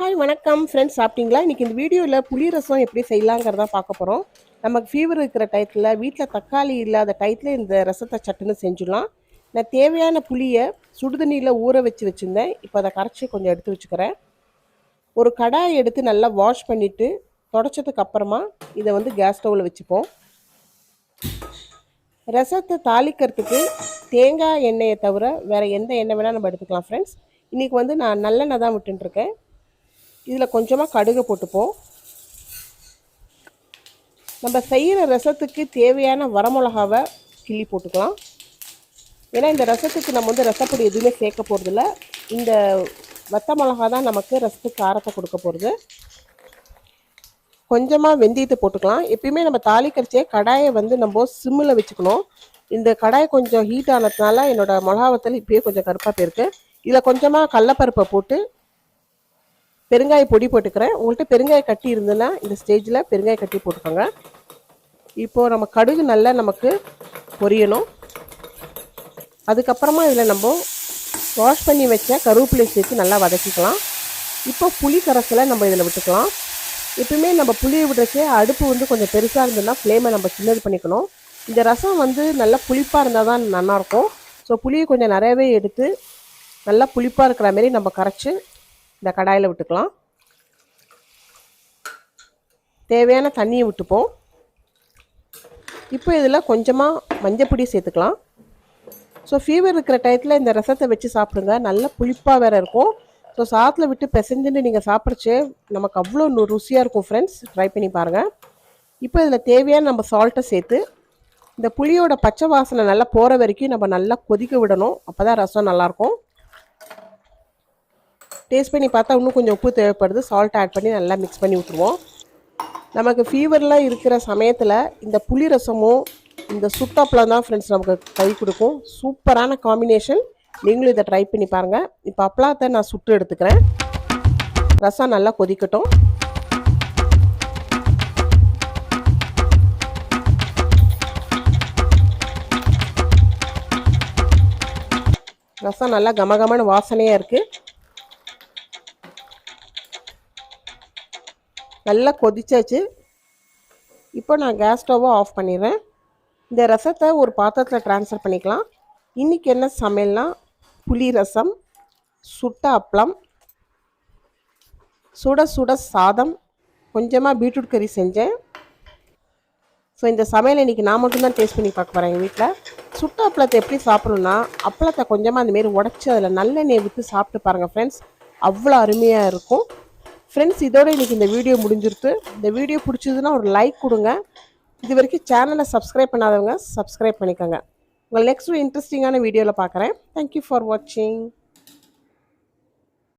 Hi வணக்கம். Friends சாப்பிட்டீங்களா? இன்றைக்கி இந்த வீடியோவில் புளி ரசம் எப்படி செய்யலாங்கிறத பார்க்க போகிறோம் நமக்கு ஃபீவர் இருக்கிற டயத்தில் வீட்டில் தக்காளி இல்லாத டயத்தில் இந்த ரசத்தை சட்டுன்னு செஞ்சிடலாம். நான் தேவையான புளியை சுடுதண்ணியில் ஊற வச்சு வச்சுருந்தேன். இப்போ அதை கரைச்சி கொஞ்சம் எடுத்து வச்சுக்கிறேன். ஒரு கடாய் எடுத்து நல்லா வாஷ் பண்ணிவிட்டு தொடச்சதுக்கு அப்புறமா இதை வந்து கேஸ் ஸ்டவ்வில் வச்சுப்போம். ரசத்தை தாளிக்கிறதுக்கு தேங்காய் எண்ணெயை தவிர வேறு எந்த எண்ணெய் வேணால் நம்ம எடுத்துக்கலாம் ஃப்ரெண்ட்ஸ் இன்றைக்கி வந்து நான் நல்லெண்ணெய் தான் விட்டுருக்கேன் இதில் கொஞ்சமாக கடுகு போட்டுப்போம். நம்ம செய்கிற ரசத்துக்கு தேவையான வரமிளகாவை கிள்ளி போட்டுக்கலாம். ஏன்னா இந்த ரசத்துக்கு நம்ம வந்து ரசப்பொடி எதுவுமே சேர்க்க போகிறதில்ல இந்த வத்த மிளகா தான் நமக்கு ரசத்துக்கு காரத்தை கொடுக்க போகிறது கொஞ்சமாக வெந்தயத்தை போட்டுக்கலாம். எப்பயுமே நம்ம தாலி கரிச்சே கடாயை வந்து நம்ம சிம்மில் வச்சுக்கணும். இந்த கடாய் கொஞ்சம் ஹீட் ஆனதுனால என்னோடய மிளகாவத்தல் இப்பயே கொஞ்சம் கருப்பாக போயிருக்கு. இதில் கொஞ்சமாக கடலப்பருப்பை போட்டு பெருங்காய பொடி போட்டுக்கிறேன். உங்கள்கிட்ட பெருங்காய கட்டி இருந்ததுன்னா இந்த ஸ்டேஜில் பெருங்காய கட்டி போட்டுக்கோங்க. இப்போது நம்ம கடுகு நல்லா நமக்கு பொரியணும். அதுக்கப்புறமா இதில் நம்ம வாஷ் பண்ணி வச்ச கருவேப்பிலை சேர்த்து நல்லா வதக்கிக்கலாம். இப்போ புளி கரைசலை நம்ம இதில் விட்டுக்கலாம். எப்பவுமே நம்ம புளியை விடுறச்சே அடுப்பு வந்து கொஞ்சம் பெருசாக இருந்ததுன்னா ஃப்ளேமை நம்ம சின்னது பண்ணிக்கணும். இந்த ரசம் வந்து நல்லா புளிப்பாக இருந்தால் தான் நல்லாயிருக்கும். ஸோ புளியை கொஞ்சம் நிறையவே எடுத்து நல்லா புளிப்பாக இருக்கிற மாரி நம்ம கரைச்சி இந்த கடாயில் விட்டுக்கலாம். தேவையான தண்ணியை விட்டுப்போம். இப்போ இதில் கொஞ்சமாக மஞ்சப்பொடி சேர்த்துக்கலாம். ஸோ ஃபீவர் இருக்கிற டயத்தில் இந்த ரசத்தை வச்சு சாப்பிடுங்க. நல்ல புளிப்பாக வேறு இருக்கும். ஸோ சாத்தில் விட்டு பிசைஞ்சுன்னு நீங்கள் சாப்பிட்றச்சே நமக்கு அவ்வளோ ருசியாக இருக்கும் ஃப்ரெண்ட்ஸ் ட்ரை பண்ணி பாருங்கள் இப்போ இதில் தேவையான நம்ம சால்ட்டை சேர்த்து இந்த புளியோட பச்சை வாசனை நல்லா போகிற வரைக்கும் நம்ம நல்லா கொதிக்க விடணும். அப்போ தான் ரசம் நல்லாயிருக்கும் டேஸ்ட் பண்ணி பார்த்தா இன்னும் கொஞ்சம் உப்பு தேவைப்படுது. சால்ட் ஆட் பண்ணி நல்லா மிக்ஸ் பண்ணி விட்ருவோம் நமக்கு ஃபீவர்லாம் இருக்கிற சமயத்தில் இந்த புளி ரசமும் இந்த சுட்டாப்பழம் தான் ஃப்ரெண்ட்ஸ் நமக்கு கை கொடுக்கும். சூப்பரான காம்பினேஷன் நீங்களும் இதை ட்ரை பண்ணி பாருங்கள் இப்போ அப்பளாத்தை நான் சுட்டு எடுத்துக்கிறேன். ரசம் நல்லா கொதிக்கட்டும். ரசம் நல்லா கமகமான வாசனையாக இருக்குது நல்லா கொதிச்சாச்சு. இப்போ நான் கேஸ் ஸ்டவ்வை ஆஃப் பண்ணிடுறேன். இந்த ரசத்தை ஒரு பாத்திரத்தில் ட்ரான்ஸ்ஃபர் பண்ணிக்கலாம். இன்றைக்கி என்ன சமையல்னா புளி ரசம் சுட்ட அப்பளம் சுட சுட சாதம் கொஞ்சமாக பீட்ரூட் கறி செஞ்சேன். ஸோ இந்த சமையல் இன்றைக்கி நான் மட்டும்தான் டேஸ்ட் பண்ணி பார்க்க போகிறேன் எங்கள் வீட்டில் சுட்ட அப்பளத்தை எப்படி சாப்பிட்ணுன்னா அப்பளத்தை கொஞ்சமாக அந்தமாரி உடச்சி அதில் நல்லெண்ணெய் விட்டு சாப்பிட்டு பாருங்கள் ஃப்ரெண்ட்ஸ் அவ்வளோ அருமையாக இருக்கும். ஃப்ரெண்ட்ஸ் இதோட இன்றைக்கி இந்த வீடியோ முடிஞ்சிருத்து இந்த வீடியோ பிடிச்சதுன்னா ஒரு லைக் கொடுங்க. இது வரைக்கும் சேனலை சப்ஸ்கிரைப் பண்ணாதவங்க சப்ஸ்கிரைப் பண்ணிக்கோங்க. உங்கள் நெக்ஸ்ட் இன்ட்ரெஸ்டிங்கான வீடியோவில் பார்க்குறேன். தேங்க்யூ ஃபார் வாட்சிங்